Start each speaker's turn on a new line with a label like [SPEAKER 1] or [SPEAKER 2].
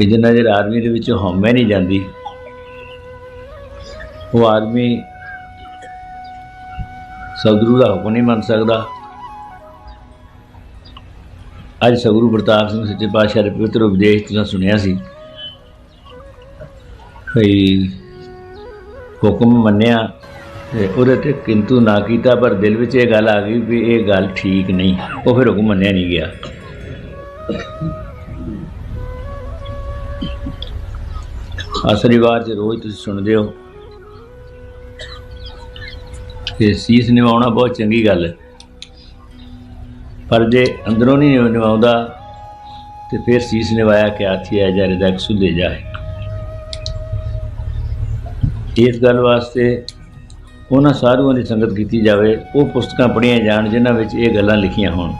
[SPEAKER 1] ਕਿ ਜਿੰਨਾ ਚਿਰ ਆਦਮੀ ਦੇ ਵਿੱਚ ਹਉਮੈ ਨਹੀਂ ਜਾਂਦੀ, ਉਹ ਆਦਮੀ ਸਤਿਗੁਰੂ ਦਾ ਹੁਕਮ ਨਹੀਂ ਮੰਨ ਸਕਦਾ। ਅੱਜ ਸਤਿਗੁਰੂ ਪ੍ਰਤਾਪ ਸਿੰਘ ਸੱਚੇ ਪਾਤਸ਼ਾਹ ਦੇ ਪਵਿੱਤਰ ਉਪਦੇਸ਼ ਤੁਸੀਂ ਸੁਣਿਆ ਸੀ ਭਈ ਹੁਕਮ ਮੰਨਿਆ ਤੇ ਉਹਦੇ ਤੇ ਕਿੰਤੂ ਨਾ ਕੀਤਾ, ਪਰ ਦਿਲ ਵਿੱਚ ਇਹ ਗੱਲ ਆ ਗਈ ਵੀ ਇਹ ਗੱਲ ਠੀਕ ਨਹੀਂ, ਉਹ ਫਿਰ ਹੁਕਮ ਮੰਨਿਆ ਨਹੀਂ ਗਿਆ। ਆਸਰੀਵਾਰ ਚ ਰੋਜ਼ ਤੁਸੀਂ ਸੁਣਦੇ ਹੋ। ਕਿ ਸੀਸ ਨਿਵਾਉਣਾ ਬਹੁਤ ਚੰਗੀ ਗੱਲ ਹੈ। ਪਰ ਜੇ ਅੰਦਰੋਂ ਨਹੀਂ ਨਿਵਾਉਂਦਾ, ਤੇ ਫਿਰ ਸੀਸ ਨਿਵਾਇਆ ਕਿ ਆਥੀ ਹੈ ਜਾਂ ਰਦਾ ਸੁਦੇ ਜਾਏ। ਇਸ ਗੱਲ ਵਾਸਤੇ ਉਹਨਾਂ ਸਾਧੂਆਂ ਦੀ ਸੰਗਤ ਕੀਤੀ ਜਾਵੇ। ਉਹ ਪੁਸਤਕਾਂ ਪੜ੍ਹੀਆਂ ਜਾਣ, ਜਿਨ੍ਹਾਂ ਵਿੱਚ ਇਹ ਗੱਲਾਂ ਲਿਖੀਆਂ ਹੋਣ।